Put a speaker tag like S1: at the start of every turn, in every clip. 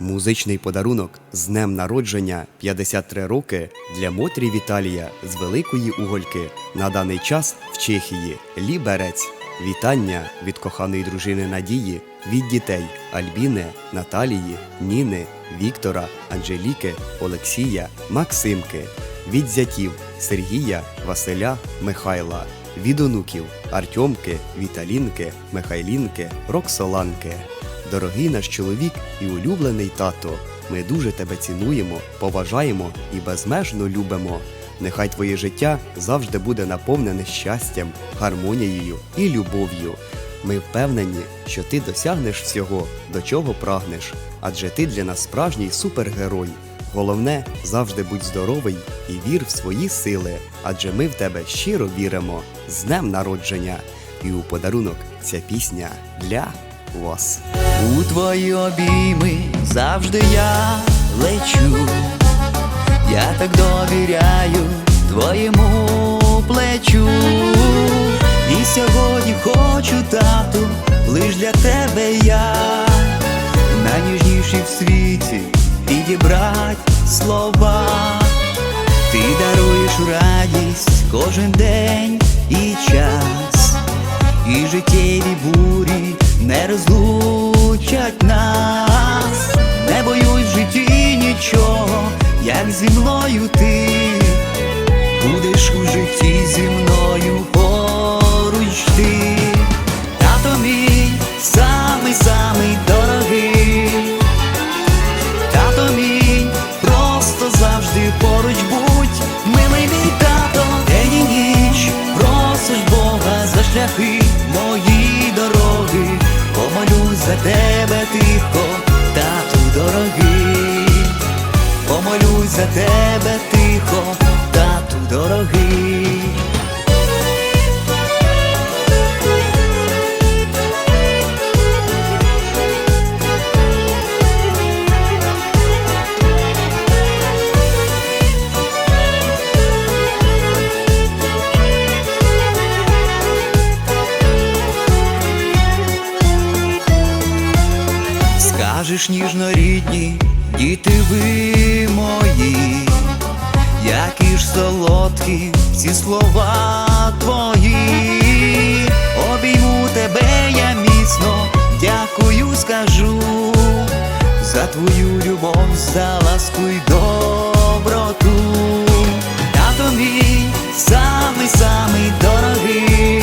S1: Музичний подарунок з днем народження 53 роки для Мотрі Віталія з Великої Угольки на даний час в Чехії. Ліберець. Вітання від коханої дружини Надії, від дітей Альбіни, Наталії, Ніни, Віктора, Анжеліки, Олексія, Максимки, від зятів Сергія, Василя, Михайла, від онуків Артемки, Віталінки, Михайлінки, Роксоланки. Дорогий наш чоловік і улюблений тато, ми дуже тебе цінуємо, поважаємо і безмежно любимо. Нехай твоє життя завжди буде наповнене щастям, гармонією і любов'ю. Ми впевнені, що ти досягнеш всього, до чого прагнеш, адже ти для нас справжній супергерой. Головне, завжди будь здоровий і вір в свої сили, адже ми в тебе щиро віримо з днем народження. І у подарунок ця пісня для вас.
S2: У твої обійми завжди я лечу, я так довіряю твоєму плечу. І сьогодні хочу, тату, лиш для тебе я, найніжніший в світі підібрать слова. Ти даруєш радість кожен день зі мною ти будеш у житті зі мною поруч ти. Тато мій самий самий дорогий. Тато мій, просто завжди поруч будь, милий мій тато, день і ніч, просиш Бога за шляхи мої дороги, помолюсь за тебе за тебе тихо, тату дорогий. Скажеш ніжно рідні, діти ви мої, які ж солодкі ці слова твої, обійму тебе я міцно, дякую, скажу за твою любов, за ласку й доброту. Тато мій самий самий дорогий.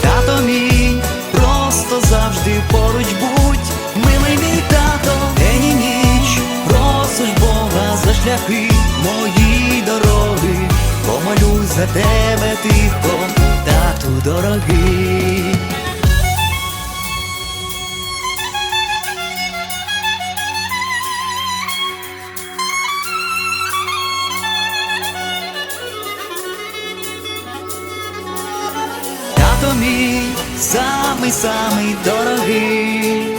S2: Тато мій, просто завжди поруч будь, милий мій тато, день і ніч, просиш Бога за шляхи мої дороги, помолюсь за тебе тихо, тату дорогий. Тато мій самий самий дорогий,